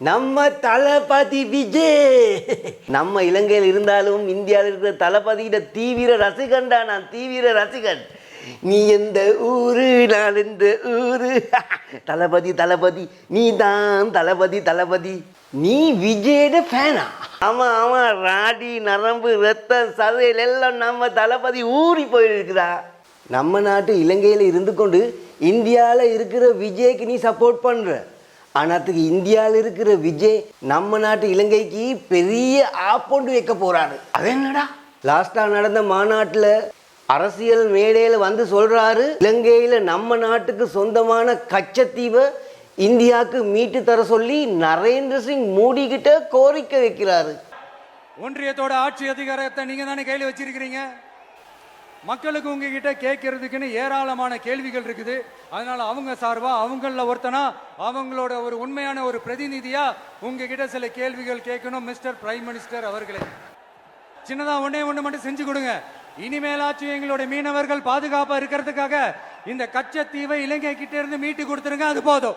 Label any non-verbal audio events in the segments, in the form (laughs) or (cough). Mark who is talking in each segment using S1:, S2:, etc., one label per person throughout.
S1: நம்ம தளபதி விஜய். நம்ம இலங்கையில் இருந்தாலும் இந்தியாவில் இருக்கிற தளபதியிட தீவிர ரசிகன்டா நான் தீவிர ரசிகன். நீ எந்த ஊரு நான் எந்த ஊரு? (laughs) தளபதி தளபதி நீ தான் தளபதி தளபதி. நீ விஜயோட ஃபேனா ஆமாம் ஆமாம் ராடி நரம்பு ரத்தம் சதையில் எல்லாம் நம்ம தளபதி ஊறி போயிருக்குதா நம்ம நாட்டு இலங்கையில் இருந்து கொண்டு இந்தியாவில் இருக்கிற விஜய்க்கு நீ சப்போர்ட் பண்ணுற ஆனாத்துக்கு இந்தியாவில் இருக்கிற விஜய் நம்ம நாட்டு இலங்கைக்கு பெரிய ஆப்பொண்டு வைக்க போறாரு. அது என்னடா? லாஸ்டா நடந்த மாநாட்டில் அரசியல் மேடையில் வந்து சொல்றாரு இலங்கையில் நம்ம நாட்டுக்கு சொந்தமான கச்சத்தீவை இந்தியாவுக்கு மீட்டு தர சொல்லி நரேந்திர சிங் மோடி கிட்ட கோரிக்கை வைக்கிறாரு.
S2: ஒன்றியத்தோட ஆட்சி அதிகாரத்தை நீங்க தானே கையில் வச்சிருக்கிறீங்க? மக்களுக்கு உங்ககிட்ட கேட்கறதுக்குன்னு ஏராளமான கேள்விகள் இருக்குது. அதனால அவங்க சார்பா அவங்கள ஒருத்தனா அவங்களோட ஒரு உண்மையான ஒரு பிரதிநிதியா உங்ககிட்ட சில கேள்விகள் கேட்கணும் மிஸ்டர் பிரைம் மினிஸ்டர் அவர்களே. சின்னதா ஒன்னே ஒண்ணு மட்டும் செஞ்சு கொடுங்க. இனிமேலாச்சும் எங்களோட மீனவர்கள் பாதுகாப்பா இருக்கிறதுக்காக இந்த கச்சத்தீவை இலங்கை கிட்ட இருந்து மீட்டு கொடுத்துருங்க அது போதும்.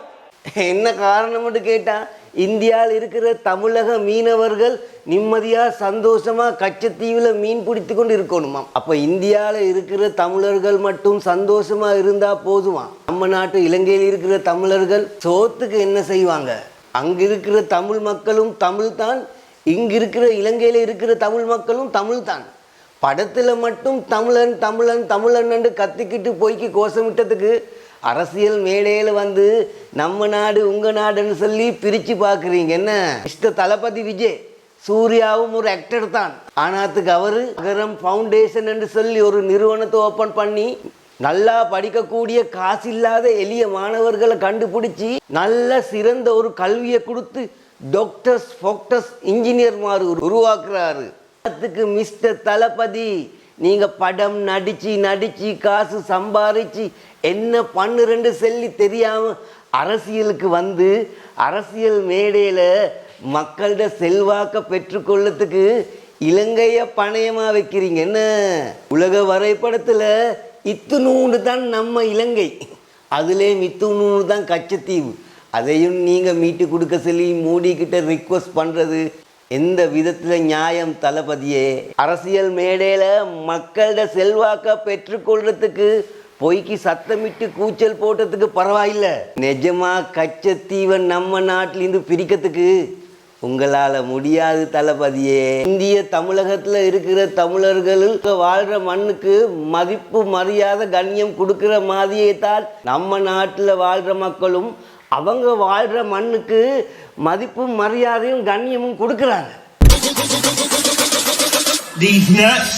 S1: என்ன காரணம் கேட்டா இந்தியாவில் இருக்கிற தமிழக மீனவர்கள் நிம்மதியாக சந்தோஷமாக கச்சத்தீவில் மீன் பிடித்து கொண்டு இருக்கணுமாம். அப்போ இந்தியாவில் இருக்கிற தமிழர்கள் மட்டும் சந்தோஷமாக இருந்தால் போதுமா? நம்ம நாட்டு இலங்கையில் இருக்கிற தமிழர்கள் சோத்துக்கு என்ன செய்வாங்க? அங்கே இருக்கிற தமிழ் மக்களும் தமிழ் தான் இங்கே இருக்கிற இலங்கையில் இருக்கிற தமிழ் மக்களும் தமிழ் தான் படத்தில் மட்டும் தமிழன் தமிழன் தமிழன் கத்திக்கிட்டு போய்க்கு கோஷமிட்டதுக்கு அரசியல் மேடையில் வந்து நம்ம நாடு உங்கள் நாடுன்னு சொல்லி பிரித்து பார்க்குறீங்க. என்ன? மிஸ்டர் தளபதி விஜய். சூர்யாவும் ஒரு ஆக்டர் தான். ஆனாத்துக்கு அவரு அகரம் ஃபவுண்டேஷன் என்று சொல்லி ஒரு நிறுவனத்தை ஓப்பன் பண்ணி நல்லா படிக்கக்கூடிய காசு இல்லாத எளிய மாணவர்களை கண்டுபிடிச்சி நல்ல சிறந்த ஒரு கல்வியை கொடுத்து டாக்டர்ஸ் ஃபோக்டர்ஸ் இன்ஜினியர் மாதிரி உருவாக்குறாரு. அதுக்கு மிஸ்டர் தளபதி நீங்க படம் நடிச்சு நடிச்சு காசு சம்பாதிச்சு என்ன பண்ணுறேன்னு சொல்லி தெரியாம அரசியலுக்கு வந்து அரசியல் மேடையில மக்கள்கிட்ட செல்வாக்க பெற்றுக்கொள்ளத்துக்கு இலங்கைய பணயமாக வைக்கிறீங்க. என்ன? உலக வரைபடத்துல இத்துணூண்டு தான் நம்ம இலங்கை. அதுலேயும் இத்துணூண்டு தான் கச்சத்தீவு. அதையும் நீங்க மீட்டு கொடுக்க சொல்லி மோடி கிட்ட ரிக்வஸ்ட் பண்றது எந்த விதத்தில் நியாயம் தளபதியே? அரசியல் மேடையில் மக்களோட செல்வாக்க பெற்றுக்கொள்றதுக்கு பொய்க்கு சத்தமிட்டு கூச்சல் போட்டதுக்கு பரவாயில்ல. நிஜமா கச்சத்தீவை நம்ம நாட்டிலேருந்து பிரிக்கிறதுக்கு உங்களால் முடியாது தளபதியே. இந்திய தமிழகத்தில் இருக்கிற தமிழர்களுக்கு வாழ்கிற மண்ணுக்கு மதிப்பு மரியாதை கண்ணியம் கொடுக்குற மாதிரியே தான் நம்ம நாட்டில் வாழ்கிற மக்களும் அவங்க வாழ்கிற மண்ணுக்கு மதிப்பும் மரியாதையும் கண்ணியமும் கொடுக்குறாங்க
S3: These nuts,